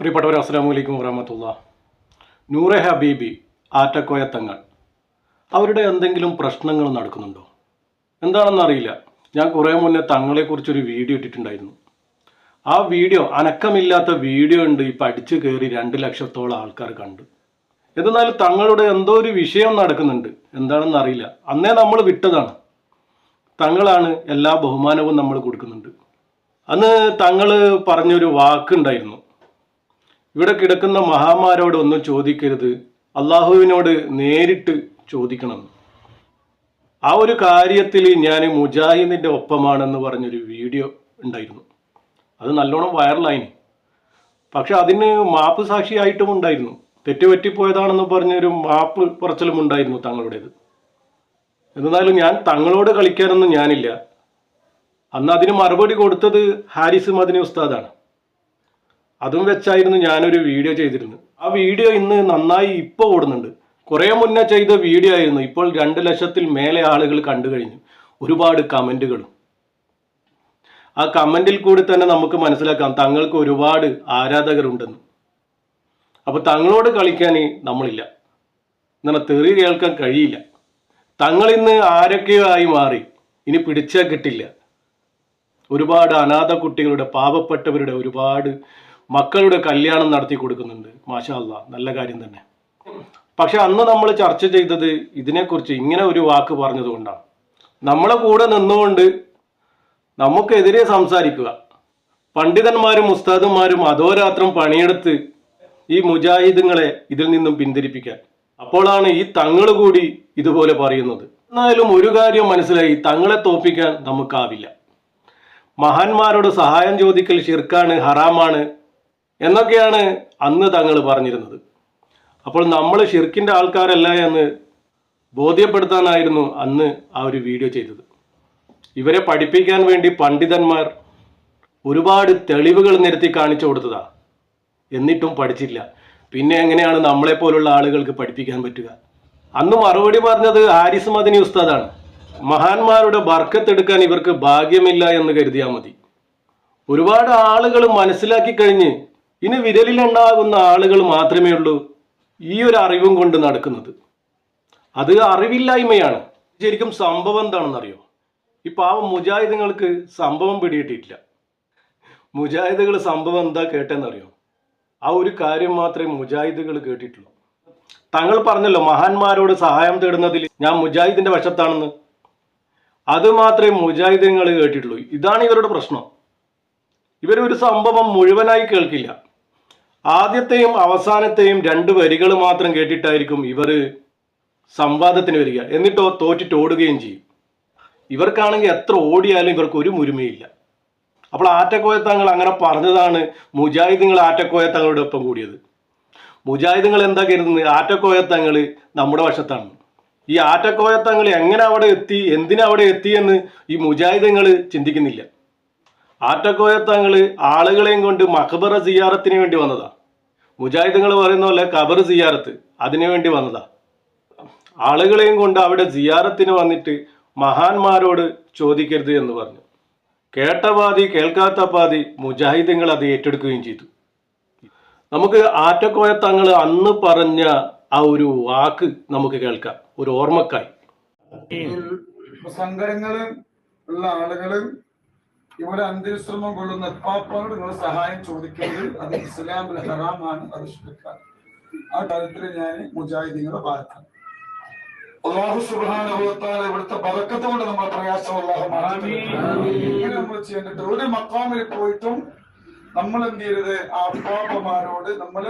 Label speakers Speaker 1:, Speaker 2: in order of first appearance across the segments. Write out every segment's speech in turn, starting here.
Speaker 1: പ്രിയപ്പെട്ടവർ അസ്സാം വലൈക്കും വറഹമത്തുള്ള നൂറെ ഹബീബി ആറ്റക്കോയ തങ്ങൾ അവരുടെ എന്തെങ്കിലും പ്രശ്നങ്ങൾ നടക്കുന്നുണ്ടോ? എന്താണെന്ന് അറിയില്ല. ഞാൻ കുറേ മുന്നേ തങ്ങളെക്കുറിച്ചൊരു വീഡിയോ ഇട്ടിട്ടുണ്ടായിരുന്നു. ആ വീഡിയോ അനക്കമില്ലാത്ത വീഡിയോ ഉണ്ട് ഇപ്പം അടിച്ചു കയറി രണ്ട് ലക്ഷത്തോളം ആൾക്കാർ കണ്ടു. എന്നാലും തങ്ങളുടെ എന്തോ ഒരു വിഷയം നടക്കുന്നുണ്ട്. എന്താണെന്ന് അറിയില്ല. അന്നേ നമ്മൾ വിട്ടതാണ്. തങ്ങളാണ് എല്ലാ ബഹുമാനവും നമ്മൾ കൊടുക്കുന്നുണ്ട്. അന്ന് തങ്ങൾ പറഞ്ഞൊരു വാക്കുണ്ടായിരുന്നു. ഇവിടെ കിടക്കുന്ന മഹാമാരോട് ഒന്നും ചോദിക്കരുത്. അള്ളാഹുവിനോട് നേരിട്ട് ചോദിക്കണം. ആ ഒരു കാര്യത്തിൽ ഞാൻ മുജാഹിദിന്റെ ഒപ്പമാണെന്ന് പറഞ്ഞൊരു വീഡിയോ ഉണ്ടായിരുന്നു. അത് നല്ലോണം വൈറലായിന്. പക്ഷെ അതിന് മാപ്പ് സാക്ഷിയായിട്ടും ഉണ്ടായിരുന്നു. തെറ്റുപറ്റിപ്പോയതാണെന്ന് പറഞ്ഞൊരു മാപ്പ് പറച്ചിലും ഉണ്ടായിരുന്നു തങ്ങളുടേത്. എന്നാലും ഞാൻ തങ്ങളോട് കളിക്കാനൊന്നും ഞാനില്ല. അന്ന് അതിന് മറുപടി കൊടുത്തത് ഹാരിസ് മദിനി ഉസ്താദാണ്. അതും വെച്ചായിരുന്നു ഞാനൊരു വീഡിയോ ചെയ്തിരുന്നത്. ആ വീഡിയോ ഇന്ന് നന്നായി ഇപ്പോൾ ഓടുന്നുണ്ട്. കുറേ മുന്നേ ചെയ്ത വീഡിയോ ആയിരുന്നു. ഇപ്പോൾ രണ്ട് ലക്ഷത്തിൽ മേലെ ആളുകൾ കണ്ടു കഴിഞ്ഞു. ഒരുപാട് കമന്റുകളും ആ കമന്റിൽ കൂടി തന്നെ നമുക്ക് മനസ്സിലാക്കാം തങ്ങൾക്ക് ഒരുപാട് ആരാധകരുണ്ടെന്ന്. അപ്പോൾ തങ്ങളോട് കളിക്കാൻ നമ്മളില്ല. എന്നാൽ തെറി കേൾക്കാൻ കഴിയില്ല. തങ്ങൾ ഇന്ന് ആരൊക്കെയോ ആയി മാറി ഇനി പിടിച്ചാൽ കിട്ടില്ല. ഒരുപാട് അനാഥ കുട്ടികളുടെ പാവപ്പെട്ടവരുടെ ഒരുപാട് മക്കളുടെ കല്യാണം നടത്തി കൊടുക്കുന്നുണ്ട്. മാഷാല്ല നല്ല കാര്യം തന്നെ. പക്ഷെ അന്ന് നമ്മൾ ചർച്ച ചെയ്തത് ഇതിനെക്കുറിച്ച് ഇങ്ങനെ ഒരു വാക്ക് പറഞ്ഞതുകൊണ്ടാണ്. നമ്മളെ കൂടെ നിന്നുകൊണ്ട് നമുക്കെതിരെ സംസാരിക്കുക. പണ്ഡിതന്മാരും ഉസ്താദന്മാരും അധോരാത്രം പണിയെടുത്ത് ഈ മുജാഹിദുങ്ങളെ ഇതിൽ നിന്നും പിന്തിരിപ്പിക്കാൻ. അപ്പോഴാണ് ഈ തങ്ങൾ കൂടി ഇതുപോലെ പറയുന്നത്. എന്നാലും ഒരു കാര്യം മനസ്സിലായി തങ്ങളെ തോപ്പിക്കാൻ നമുക്കാവില്ല. മഹാന്മാരോട് സഹായം ചോദിക്കൽ ഷിർക്കാണ് ഹറാമാണ്. എന്നൊക്കെയാണ് അന്ന് തങ്ങൾ പറഞ്ഞിരുന്നത്. അപ്പോൾ നമ്മൾ ഷിർക്കിന്റെ ആൾക്കാരല്ല എന്ന് ബോധ്യപ്പെടുത്താനായിരുന്നു അന്ന് ആ ഒരു വീഡിയോ ചെയ്തത്. ഇവരെ പഠിപ്പിക്കാൻ വേണ്ടി പണ്ഡിതന്മാർ ഒരുപാട് തെളിവുകൾ നിരത്തി കാണിച്ചു കൊടുത്തതാ. എന്നിട്ടും പഠിച്ചില്ല. പിന്നെ എങ്ങനെയാണ് നമ്മളെ പോലുള്ള ആളുകൾക്ക് പഠിപ്പിക്കാൻ പറ്റുക? അന്ന് മറുപടി പറഞ്ഞത് ആരിസ് മദിനി ഉസ്താദാണ്. മഹാന്മാരുടെ ബർക്കത്തെടുക്കാൻ ഇവർക്ക് ഭാഗ്യമില്ല എന്ന് കരുതിയാൽ മതി. ഒരുപാട് ആളുകൾ മനസ്സിലാക്കി കഴിഞ്ഞ് ഇനി വിരലിലുണ്ടാകുന്ന ആളുകൾ മാത്രമേ ഉള്ളൂ ഈ ഒരു അറിവും കൊണ്ട് നടക്കുന്നത്. അത് അറിവില്ലായ്മയാണ്. ശരിക്കും സംഭവം എന്താണെന്നറിയോ? ഈ പാവം മുജാഹിദങ്ങൾക്ക് സംഭവം പിടിയിട്ടില്ല മുജാഹിദുകൾ സംഭവം എന്താ കേട്ടെന്നറിയോ ആ ഒരു കാര്യം മാത്രമേ മുജാഹിദുകൾ കേട്ടിട്ടുള്ളൂ. തങ്ങൾ പറഞ്ഞല്ലോ മഹാന്മാരോട് സഹായം തേടുന്നതിൽ ഞാൻ മുജാഹിദിന്റെ വശത്താണെന്ന് അത് മാത്രമേ മുജാഹിദുകൾ കേട്ടിട്ടുള്ളൂ. ഇതാണ് ഇവരുടെ പ്രശ്നം. ഇവരൊരു സംഭവം മുഴുവനായി കേൾക്കില്ല. ആദ്യത്തെയും അവസാനത്തെയും രണ്ട് വരികൾ മാത്രം കേട്ടിട്ടായിരിക്കും ഇവർ സംവാദത്തിന് വരിക. എന്നിട്ടോ തോറ്റിട്ട് ഓടുകയും ചെയ്യും. ഇവർക്കാണെങ്കിൽ എത്ര ഓടിയാലും ഇവർക്ക് ഒരു മുരുമയില്ല അപ്പോൾ ആറ്റക്കോയ തങ്ങൾ അങ്ങനെ പറഞ്ഞതാണ് മുജാഹിദുകൾ ആറ്റക്കോയത്തങ്ങളുടെ ഒപ്പം കൂടിയത്. മുജാഹിദുകൾ എന്താ കരുതുന്നത്? ആറ്റക്കോയത്തങ്ങൾ നമ്മുടെ വശത്താണ്. ഈ ആറ്റക്കോയ ആറ്റക്കോയത്തങ്ങൾ എങ്ങനെ അവിടെ എത്തി? എന്തിനവിടെ എത്തിയെന്ന് ഈ മുജാഹിദുകൾ ചിന്തിക്കുന്നില്ല. ആറ്റക്കോയത്തങ്ങൾ ആളുകളെയും കൊണ്ട് മഖബറ സിയാറത്തിന് വേണ്ടി വന്നതാ. മുജാഹിദുകൾ പറയുന്ന പോലെ ഖബർ സിയാറത്ത് അതിനു വേണ്ടി വന്നതാ. ആളുകളെയും കൊണ്ട് അവിടെ സിയാറത്തിന് വന്നിട്ട് മഹാന്മാരോട് ചോദിക്കരുത് എന്ന് പറഞ്ഞു. കേട്ട പാതി കേൾക്കാത്ത പാതി മുജാഹിദുകൾ അത് ഏറ്റെടുക്കുകയും ചെയ്തു. നമുക്ക് ആറ്റക്കോയ തങ്ങൾ അന്ന് പറഞ്ഞ ആ ഒരു വാക്ക് നമുക്ക് കേൾക്കാം. ഒരു ഓർമ്മക്കായി.
Speaker 2: സങ്കടങ്ങൾ ഉള്ള ആളുകൾ ഇവിടെ അന്ത്യശ്രമം കൊള്ളുന്ന പാപ്പാനോട് നിങ്ങൾ സഹായം ചോദിക്കുന്നത് അത് ഇസ്ലാമിൽ ഹറാമാണ്. അത് ശ്രദ്ധിക്കാൻ ആ കാര്യത്തിൽ ഞാൻ മുജാഹിദീങ്ങളുടെ ഭാഗത്താണ് അള്ളാഹു സുബാന ഇവിടുത്തെ പതക്കത്തെ കൊണ്ട് നമ്മൾ പ്രയാസം അള്ളാഹു ഇങ്ങനെ നമ്മൾ ചെയ്യേണ്ടത് ഒരു മക്കാമിൽ പോയിട്ടും നമ്മൾ എന്ത് ചെയ്യരുത്? ആ പാപ്പമാരോട് നമ്മൾ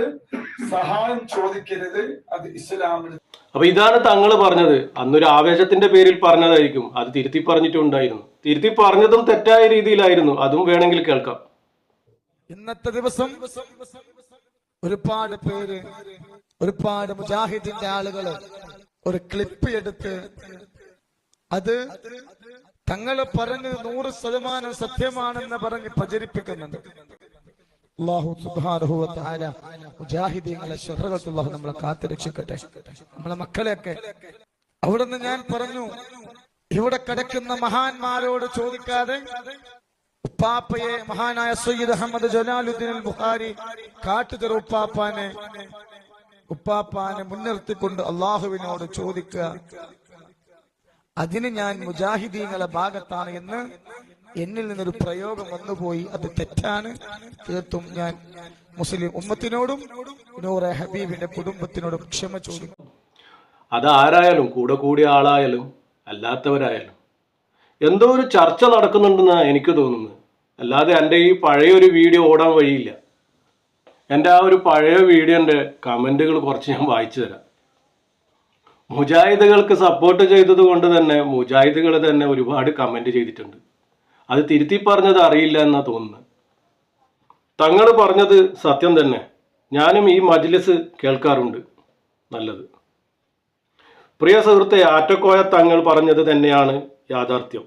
Speaker 2: സഹായം ചോദിക്കരുത് അത് ഇസ്ലാമിൽ
Speaker 1: അപ്പൊ ഇതാണ് തങ്ങൾ പറഞ്ഞത്. അന്നൊരു ആവേശത്തിന്റെ പേരിൽ പറഞ്ഞതായിരിക്കും. അത് തിരുത്തി പറഞ്ഞിട്ടുണ്ടായിരുന്നു. തിരുത്തി പറഞ്ഞതും തെറ്റായ രീതിയിലായിരുന്നു. അതും വേണമെങ്കിൽ കേൾക്കാം.
Speaker 3: ഇന്നത്തെ ദിവസം ഒരുപാട് പേര് ഒരുപാട് മുജാഹിദിന്റെ ആളുകൾ ഒരു ക്ലിപ്പ് എടുത്ത് അത് തങ്ങൾ പറഞ്ഞ് നൂറ് ശതമാനം സത്യമാണെന്ന് പറഞ്ഞ് പ്രചരിപ്പിക്കുന്നുണ്ട്. അള്ളാഹു തആല മുജാഹിദീങ്ങളെ അള്ളാഹു നമ്മളെ കാത്തു രക്ഷിക്കട്ടെ. നമ്മളെ മക്കളെയൊക്കെ അവിടുന്ന് ഞാൻ പറഞ്ഞു ഇവിടെ കിടക്കുന്ന മഹാന്മാരോട് ചോദിക്കാതെ ഉപ്പാപ്പയെ മഹാനായ സയ്യിദ് അഹമ്മദ് ജലാലുദ്ദീൻ ബുഖാരി കാട്ടുതറ ഉപ്പാപ്പാനെ ഉപ്പാപ്പാനെ മുൻനിർത്തിക്കൊണ്ട് അള്ളാഹുവിനോട് ചോദിക്കുക. അതിന് ഞാൻ മുജാഹിദീങ്ങളെ ഭാഗത്താണ് എന്ന് എന്നിൽ നിന്നൊരു പ്രയോഗം വന്നുപോയി. അത് തെറ്റാണ്. തീർത്തും ഞാൻ മുസ്ലിം ഉമ്മത്തിനോടും നൂറെ ഹബീബിന്റെ കുടുംബത്തിനോടും ക്ഷമ ചോദിക്കും
Speaker 1: അത് ആരായാലും കൂടെ കൂടിയ ആളായാലും അല്ലാത്തവരായാലും എന്തോ ഒരു ചർച്ച നടക്കുന്നുണ്ടെന്നാണ് എനിക്ക് തോന്നുന്നത്. അല്ലാതെ എന്റെ ഈ പഴയ ഒരു വീഡിയോ ഓടാൻ വഴിയില്ല. എന്റെ ആ ഒരു പഴയ വീഡിയോന്റെ കമന്റുകൾ കുറച്ച് ഞാൻ വായിച്ചു തരാം. മുജാഹിദുകൾക്ക് സപ്പോർട്ട് ചെയ്തത് കൊണ്ട് തന്നെ മുജാഹിദുകൾ തന്നെ ഒരുപാട് കമന്റ് ചെയ്തിട്ടുണ്ട്. അത് തിരുത്തി പറഞ്ഞത് അറിയില്ല എന്നാ തോന്നുന്നത് തങ്ങൾ പറഞ്ഞത് സത്യം തന്നെ. ഞാനും ഈ മജ്ലിസ് കേൾക്കാറുണ്ട് നല്ലത്. പ്രിയ സുഹൃത്തെ ആറ്റക്കോയ തങ്ങൾ പറഞ്ഞത് തന്നെയാണ് യാഥാർത്ഥ്യം.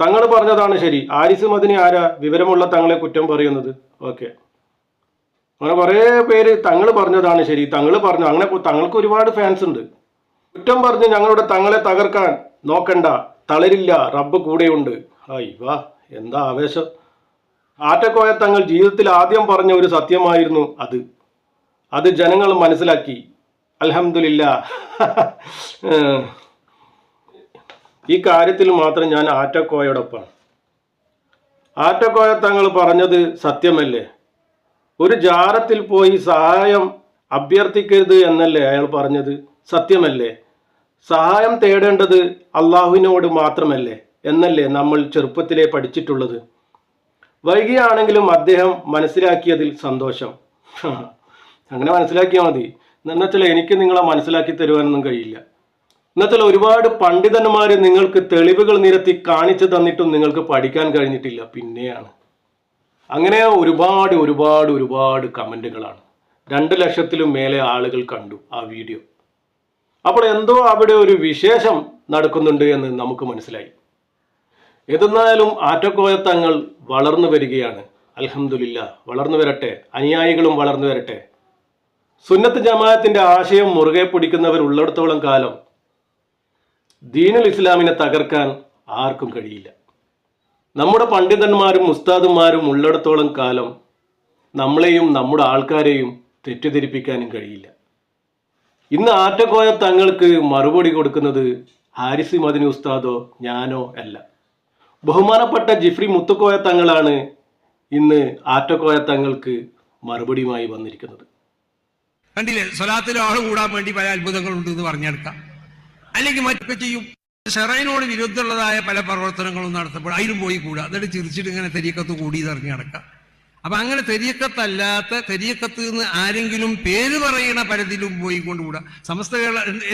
Speaker 1: തങ്ങൾ പറഞ്ഞതാണ് ശരി. ആരിസ് മദിനി ആരാ? വിവരമുള്ള തങ്ങളെ കുറ്റം പറയുന്നത്. ഓക്കെ. അങ്ങനെ കുറേ പേര് തങ്ങൾ പറഞ്ഞതാണ് ശരി. തങ്ങൾ പറഞ്ഞു. അങ്ങനെ തങ്ങൾക്ക് ഒരുപാട് ഫാൻസ് ഉണ്ട്. കുറ്റം പറഞ്ഞ് ഞങ്ങളുടെ തങ്ങളെ തകർക്കാൻ നോക്കണ്ട. തളരില്ല. റബ്ബ് കൂടെയുണ്ട്. ഹായ് വാ എന്താ ആവേശം? ആറ്റക്കോയ തങ്ങൾ ജീവിതത്തിൽ ആദ്യം പറഞ്ഞ ഒരു സത്യമായിരുന്നു അത്. അത് ജനങ്ങൾ മനസ്സിലാക്കി. അലഹമില്ല ഈ കാര്യത്തിൽ മാത്രം ഞാൻ ആറ്റക്കോയോടൊപ്പം ആറ്റക്കോയ തങ്ങൾ പറഞ്ഞത് സത്യമല്ലേ? ഒരു ജാറത്തിൽ പോയി സഹായം അഭ്യർത്ഥിക്കരുത് എന്നല്ലേ അയാൾ പറഞ്ഞത്? സത്യമല്ലേ? സഹായം തേടേണ്ടത് അള്ളാഹുവിനോട് മാത്രമല്ലേ? എന്നല്ലേ നമ്മൾ ചെറുപ്പത്തിലേ പഠിച്ചിട്ടുള്ളത്? വൈകിയാണെങ്കിലും അദ്ദേഹം മനസ്സിലാക്കിയതിൽ സന്തോഷം. അങ്ങനെ മനസ്സിലാക്കിയാൽ മതി. എന്നുവെച്ചാൽ എനിക്ക് നിങ്ങളെ മനസ്സിലാക്കി തരുവാനൊന്നും കഴിയില്ല. എന്നുവെച്ചാൽ ഒരുപാട് പണ്ഡിതന്മാർ നിങ്ങൾക്ക് തെളിവുകൾ നിരത്തി കാണിച്ചു തന്നിട്ടും നിങ്ങൾക്ക് പഠിക്കാൻ കഴിഞ്ഞിട്ടില്ല. പിന്നെയാണ്. അങ്ങനെ ഒരുപാട് ഒരുപാട് ഒരുപാട് കമന്റുകളാണ്. രണ്ട് ലക്ഷത്തിലും മേലെ ആളുകൾ കണ്ടു ആ വീഡിയോ. അപ്പോൾ എന്തോ അവിടെ ഒരു വിശേഷം നടക്കുന്നുണ്ട് എന്ന് നമുക്ക് മനസ്സിലായി. എന്തെന്നായാലും ആറ്റക്കോയത്തങ്ങൾ വളർന്നു വരികയാണ്. അലഹമുല്ല വളർന്നു വരട്ടെ അനുയായികളും വളർന്നു വരട്ടെ. സുന്നത്ത് ജമാഅത്തിന്റെ ആശയം മുറുകെ പിടിക്കുന്നവർ ഉള്ളിടത്തോളം കാലം ദീനുൽ ഇസ്ലാമിനെ തകർക്കാൻ ആർക്കും കഴിയില്ല. നമ്മുടെ പണ്ഡിതന്മാരും ഉസ്താദുമാരും ഉള്ളിടത്തോളം കാലം നമ്മളെയും നമ്മുടെ ആൾക്കാരെയും തെറ്റിദ്ധരിപ്പിക്കാനും കഴിയില്ല. ഇന്ന് ആറ്റക്കോയ തങ്ങൾക്ക് മറുപടി കൊടുക്കുന്നത് ഹാരിസി മദിനി ഉസ്താദോ ഞാനോ അല്ല. ബഹുമാനപ്പെട്ട ജിഫ്രി മുത്തുക്കോയ തങ്ങളാണ് ഇന്ന് ആറ്റക്കോയ തങ്ങൾക്ക് മറുപടിയുമായി വന്നിരിക്കുന്നത്.
Speaker 4: കണ്ടില്ലേ? സ്വലാത്തിൽ ആൾ കൂടാൻ വേണ്ടി പല അത്ഭുതങ്ങളുണ്ട് എന്ന് പറഞ്ഞെടുക്കാം. അല്ലെങ്കിൽ മറ്റൊക്കെ ചെയ്യും. ഷെറൈനോട് വിരുദ്ധമുള്ളതായ പല പ്രവർത്തനങ്ങളും നടത്തപ്പോൾ അതിലും പോയി കൂടാ. എന്നിട്ട് ചിരിച്ചിട്ട് ഇങ്ങനെ തെരിയക്കത്ത് കൂടി ഇറങ്ങി നടക്കാം. അപ്പൊ അങ്ങനെ തെരിയക്കത്തല്ലാത്ത തെരിയക്കത്ത് നിന്ന് ആരെങ്കിലും പേര് പറയണ പലതിലും പോയി കൊണ്ടുകൂടാ സമസ്ത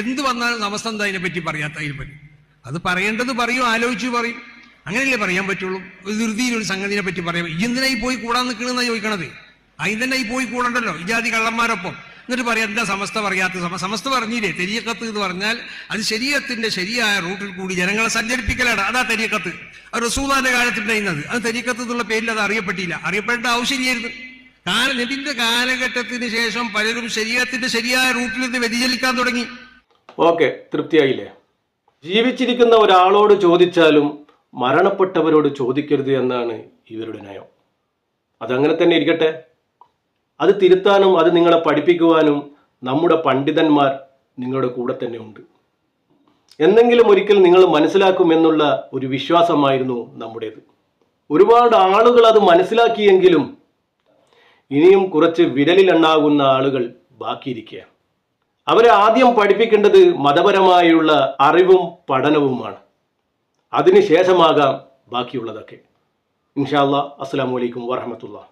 Speaker 4: എന്ത് വന്നാലും സമസ്ത എന്താ അതിനെ പറ്റി പറയാത്ത അതിനെ പറ്റി അത് പറയേണ്ടത് പറയും ആലോചിച്ച് പറയും. അങ്ങനെയല്ലേ പറയാൻ പറ്റുള്ളൂ? ഒരു ധൃതിയിൽ ഒരു സംഗതിനെ പറ്റി പറയാം ഈ എന്തിനായി പോയി കൂടാൻ നിൽക്കണമെന്നാണ് ചോദിക്കണത്? അതിന് തന്നെ ഈ പോയി കൂടണ്ടല്ലോ ഈ ജാതി കള്ളന്മാരൊപ്പം. എന്നിട്ട് പറയാം എന്താ സമസ്ത പറയാത്ത സമ? സമസ്ത പറഞ്ഞില്ലേ തെരിയക്കത്ത് എന്ന് പറഞ്ഞാൽ അത് ശരീരത്തിന്റെ ശരിയായ റൂട്ടിൽ കൂടി ജനങ്ങളെ സഞ്ചരിപ്പിക്കലാണ്. അതാ തെരിയക്കത്ത്. അത് റസൂദാന്റെ കാലത്തുണ്ടായിരുന്നത് അത് തെരിയക്കത്ത് എന്നുള്ള പേരിൽ അത് അറിയപ്പെട്ടില്ല. അറിയപ്പെടേണ്ട ആവശ്യമില്ലായിരുന്നു. കാല നബിന്റെ കാലഘട്ടത്തിന് ശേഷം പലരും ശരീരത്തിന്റെ ശരിയായ റൂട്ടിൽ നിന്ന് വ്യതിചലിക്കാൻ തുടങ്ങി.
Speaker 1: ഓക്കെ തൃപ്തിയായില്ലേ? ജീവിച്ചിരിക്കുന്ന ഒരാളോട് ചോദിച്ചാലും മരണപ്പെട്ടവരോട് ചോദിക്കരുത് എന്നാണ് ഇവരുടെ നയം. അതങ്ങനെ തന്നെ ഇരിക്കട്ടെ. അത് തിരുത്താനും അത് നിങ്ങളെ പഠിപ്പിക്കുവാനും നമ്മുടെ പണ്ഡിതന്മാർ നിങ്ങളുടെ കൂടെ തന്നെ ഉണ്ട്. എന്നെങ്കിലും ഒരിക്കൽ നിങ്ങൾ മനസ്സിലാക്കുമെന്നുള്ള ഒരു വിശ്വാസമായിരുന്നു നമ്മുടേത്. ഒരുപാട് ആളുകൾ അത് മനസ്സിലാക്കിയെങ്കിലും ഇനിയും കുറച്ച് വിരലിലെണ്ണാകുന്ന ആളുകൾ ബാക്കിയിരിക്കുകയാണ്. അവരെ ആദ്യം പഠിപ്പിക്കേണ്ടത് മതപരമായുള്ള അറിവും പഠനവുമാണ്. അതിനുശേഷമാകാം ബാക്കിയുള്ളതൊക്കെ. ഇൻഷാ അല്ലാ അസ്സാം വലൈക്കും വാഹമത്തുള്ള